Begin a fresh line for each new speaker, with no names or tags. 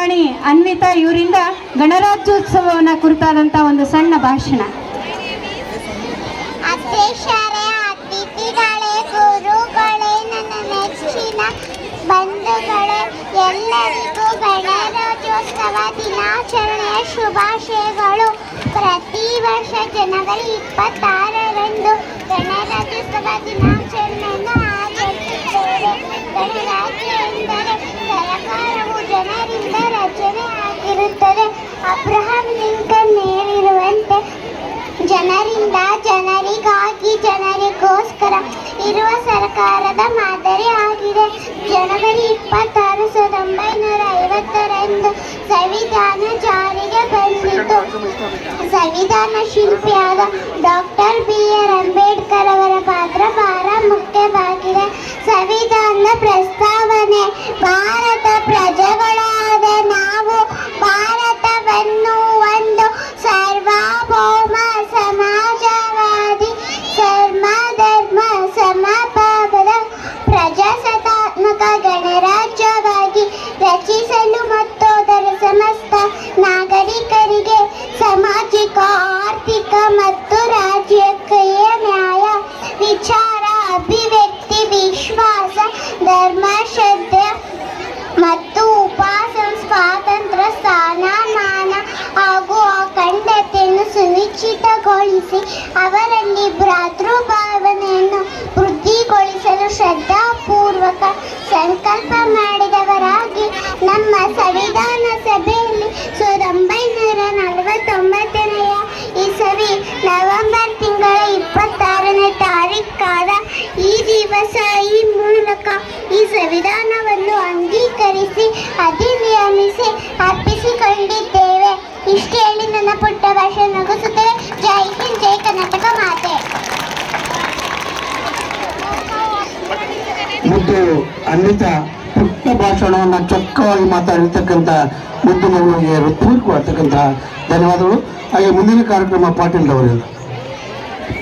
ರಾಣಿ ಅನ್ವಿತಾ ಇವರಿಂದ ಗಣರಾಜ್ಯೋತ್ಸವವನ್ನ ಕುರಿತಾದಂತ ಒಂದು ಸಣ್ಣ ಭಾಷಣ.
ಬಂಧುಗಳೇ, ಎಲ್ಲರಿಗೂ ಗಣರಾಜ್ಯೋತ್ಸವ ದಿನಾಚರಣೆಯ ಶುಭಾಶಯಗಳು. ಪ್ರತಿ ವರ್ಷ ಜನವರಿ ಇಪ್ಪತ್ತಾರರಂದು ಗಣರಾಜ್ಯೋತ್ಸವ ದಿನಾಚರಣೆಯನ್ನು ಆಚರಿಸುತ್ತೇವೆ. ಗಣರಾಜ್ಯ ಎಂದರೆ ಸರ್ಕಾರವು ಜನರಿಂದ ಅಬ್ರಹಾಂ ಲಿಂಕನ್ ಹೇಳಿರುವಂತೆ, ಜನರಿಂದ ಜನರಿಗಾಗಿ ಜನರಿಗೋಸ್ಕರ ಇರುವ ಸರ್ಕಾರದ ಮಾದರಿ ಆಗಿದೆ. ಜನವರಿ ಇಪ್ಪತ್ತಾರು ಸಾವಿರದ ಒಂಬೈನೂರ ಐವತ್ತರಂದು ಸಂವಿಧಾನ ಜಾರಿಗೆ ಬಂದಿತು. ಸಂವಿಧಾನ ಶಿಲ್ಪಿಯಾದ ಡಾಕ್ಟರ್ ಬಿ ಆರ್ ಅಂಬೇಡ್ಕರ್ ಅವರ ಪಾತ್ರ ವಿಶ್ವಾಸ, ಧರ್ಮ, ಶ್ರದ್ಧೆ ಮತ್ತು ಉಪಾಸನ ಸ್ವಾತಂತ್ರ್ಯ ಸ್ಥಾನಮಾನ ಹಾಗೂ ಅಖಂಡತೆಯನ್ನು ಸುನಿಶ್ಚಿತಗೊಳಿಸಿ ಅವರಲ್ಲಿ ಭ್ರಾತೃಭಾವನೆಯನ್ನು ವೃದ್ಧಿಗೊಳಿಸಲು ಶ್ರದ್ಧಾಪೂರ್ವಕ ಸಂಕಲ್ಪ ಮಾಡಿದವರಾಗಿ ನಮ್ಮ ಸಂವಿಧಾನ ಸಭೆಯಲ್ಲಿ ಸಾವಿರದ ಈ ಮೂಲಕ ಈ ಸಂವಿಧಾನವನ್ನು ಅಂಗೀಕರಿಸಿ, ಅಧಿನಿಯಮಿಸಿ, ಅರ್ಪಿಸಿಕೊಂಡಿದ್ದೇವೆ. ಇಷ್ಟು ಹೇಳಿ ನನ್ನ ಪುಟ್ಟ ಭಾಷೆ ನಗಿಸುತ್ತೇವೆ ಜೈ ಹಿಂದ್, ಜೈ ಕರ್ನಾಟಕ ಮಾತೆ.
ಮುದ್ದು ಅನ್ವಿತ ಪುಟ್ಟ ಭಾಷಣವನ್ನು ಚೊಕ್ಕವಾಗಿ ಮಾತಾಡಿರ್ತಕ್ಕಂಥ ಮುದ್ದು ಮಗುವಿಗೆ ಹೃತ್ಪೂರ್ವಕವಾಗ್ತಕ್ಕಂಥ ಧನ್ಯವಾದಗಳು. ಹಾಗೆ ಮುಂದಿನ ಕಾರ್ಯಕ್ರಮ ಪಾಟೀಲ್ ಅವರಿಂದ